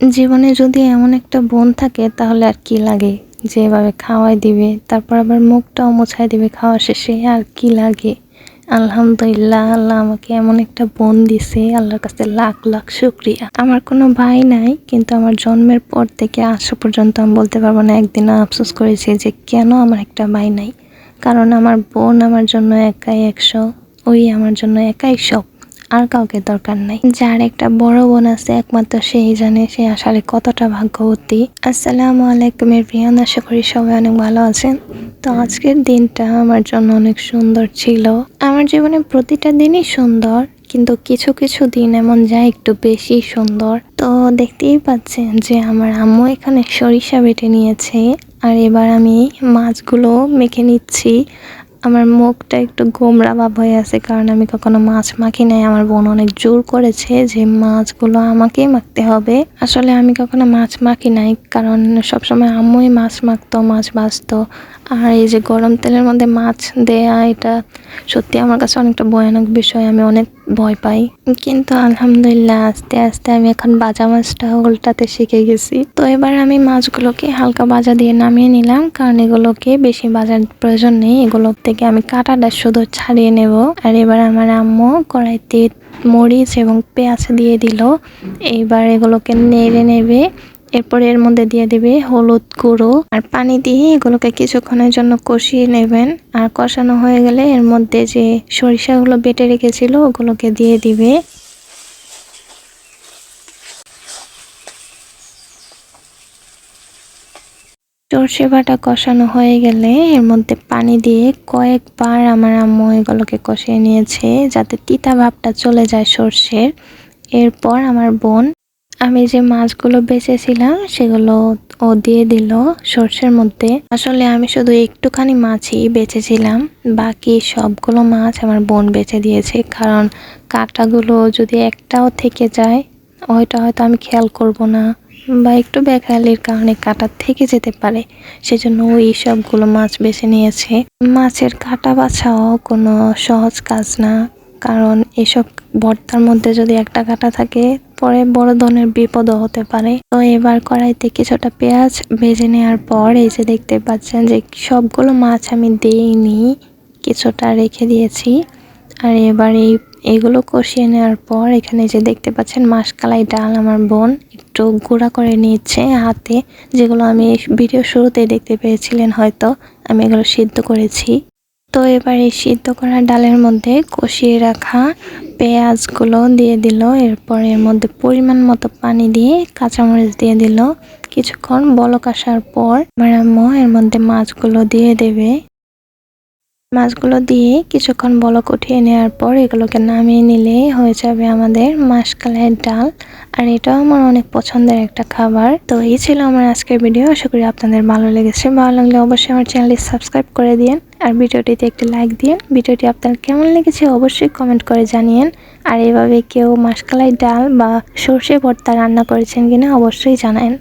জীবনে যদি এমন একটা বোন থাকে, তাহলে আর কি লাগে? যে এভাবে খাওয়াই দিবে, তারপর আবার মুখটাও মোছাই দিবে খাওয়া শেষে, আর কি লাগে? আলহামদুলিল্লাহ, আল্লাহ আমাকে এমন একটা বোন দিছে, আল্লাহর কাছে লাখ লাখ শুক্রিয়া। আমার কোনো ভাই নাই, কিন্তু আমার জন্মের পর থেকে আসা পর্যন্ত আমি বলতে পারব না একদিন আফসোস করেছি যে কেন আমার একটা ভাই নাই। কারণ আমার বোন আমার জন্য একাই একশো, ওই আমার জন্য একাই সব। আর কাউকে দরকার নাই। যার একটা বড় বোন আছে, একমাত্র সেই জানে সে আসলে কতটা ভাগ্যবতী। আসসালামু আলাইকুম এভরিওয়ান, আশা করি সবাই অনেক ভালো আছেন। তো আজকের দিনটা আমার জন্য অনেক সুন্দর ছিল। আমার জীবনে প্রতিটা দিনই সুন্দর, কিন্তু কিছু কিছু দিন এমন যায় একটু বেশি সুন্দর। তো দেখতেই পাচ্ছেন যে আমার আম্মু এখানে সরিষা বেটে নিয়েছে, আর এবার আমি মাছগুলো মেখে নিচ্ছি। আমার মুখটা একটু গোমরা ভাব হয়ে আছে, কারণ আমি কখনো মাছ মাখি নাই। আমার বোন অনেক জোর করেছে যে মাছগুলো আমাকে মাখতে হবে। আসলে আমি কখনো মাছ মাখি নাই, কারণ সবসময় আম্মুই মাছ মাখতো, মাছ বাঁচতো আর এই যে গরম তেলের মধ্যে মাছ দেয়া, এটা সত্যি আমার কাছে অনেকটা ভয়ানক বিষয়। আমি অনেক ভয় পাই। কিন্তু আলহামদুলিল্লাহ আস্তে আস্তে আমি এখন বাজা মাছটা উল্টাতে শিখে গেছি। তো এবার আমি মাছগুলোকে হালকা বাজা দিয়ে নামিয়ে নিলাম, কারণ এগুলোকে বেশি বাজার প্রয়োজন নেই। এগুলো থেকে আমি কাঁটাটা শুধু ছাড়িয়ে নেব। আর এবার আমার আম্মু কড়াইতে মরিচ এবং পেঁয়াজ দিয়ে দিল। এইবার এগুলোকে নেড়ে নেবে এরপর এর মধ্যে দিয়ে দিবে হলুদ গুঁড়ো আর পানি দিয়ে এগুলোকে কিছুক্ষণের জন্য কষিয়ে নেবেন। আর কষানো হয়ে গেলে এর মধ্যে যে সরিষাগুলো বেটে রেখেছিল, ওগুলোকে দিয়ে দিবে। সর্ষে বাটা কষানো হয়ে গেলে এর মধ্যে পানি দিয়ে কয়েকবার আমার আম্মু এগুলোকে কষিয়ে নিয়েছে, যাতে তিতা ভাবটা চলে যায় সর্ষের। এরপর আমার বোন আমি যে মাছগুলো বেঁচেছিলাম, সেগুলো ও দিয়ে দিল সর্ষের মধ্যে। আসলে আমি শুধু একটুখানি মাছই বেঁচেছিলাম, বাকি সবগুলো মাছ আমার বোন বেঁচে দিয়েছে, কারণ কাঁটাগুলো যদি একটাও থেকে যায়, ওইটা হয়তো আমি খেয়াল করব না বা একটু বেখালির কারণে কাটা থেকে যেতে পারে, সেজন্য ওই সবগুলো মাছ বেছে নিয়েছে। মাছের কাটা বাছাও কোনো সহজ কাজ না, কারণ এসব ভর্তার মধ্যে যদি একটা কাটা থাকে পরে বড় ধরনের বিপদও হতে পারে। তো এবার কড়াইতে কিছুটা পেঁয়াজ ভেজে নেওয়ার পর এই যে দেখতে পাচ্ছেন যে সবগুলো মাছ আমি দিইনি, কিছুটা রেখে দিয়েছি। আর এবার এই, এগুলো কষিয়ে নেওয়ার পর এখানে যে দেখতে পাচ্ছেন মাসকালাই ডাল আমার বোন একটু গুঁড়া করে নিচ্ছে হাতে, যেগুলো আমি ভিডিও শুরুতে দেখতে পেয়েছিলেন হয়তো, আমি এগুলো সিদ্ধ করেছি। তো এবার এই সিদ্ধ করা ডালের মধ্যে কষিয়ে রাখা পেঁয়াজগুলো দিয়ে দিল। এরপর এর মধ্যে পরিমাণ মতো পানি দিয়ে কাঁচামরিচ দিয়ে দিল। কিছুক্ষণ বলক আসার পর, আমার আম্মু এর মধ্যে মাছগুলো দিয়ে দেবে। মাছগুলো দিয়ে কিছুক্ষণ বলক উঠিয়ে নেওয়ার পর এগুলোকে নামিয়ে নিলে হয়ে যাবে আমাদের মাসকালের ডাল। আর এটাও আমার অনেক পছন্দের একটা খাবার। তো এই ছিল আমার আজকের ভিডিও। আশা করি আপনাদের ভালো লেগেছে। ভালো লাগলে অবশ্যই আমার চ্যানেলটি সাবস্ক্রাইব করে দিন আর ভিডিওটিতে একটি লাইক দিন ভিডিওটি আপনার কেমন লেগেছে অবশ্যই কমেন্ট করে জানিয়েন। আর এভাবে কেউ মাসকালাই ডাল বা সর্ষে ভর্তা রান্না করেছেন কিনা অবশ্যই জানান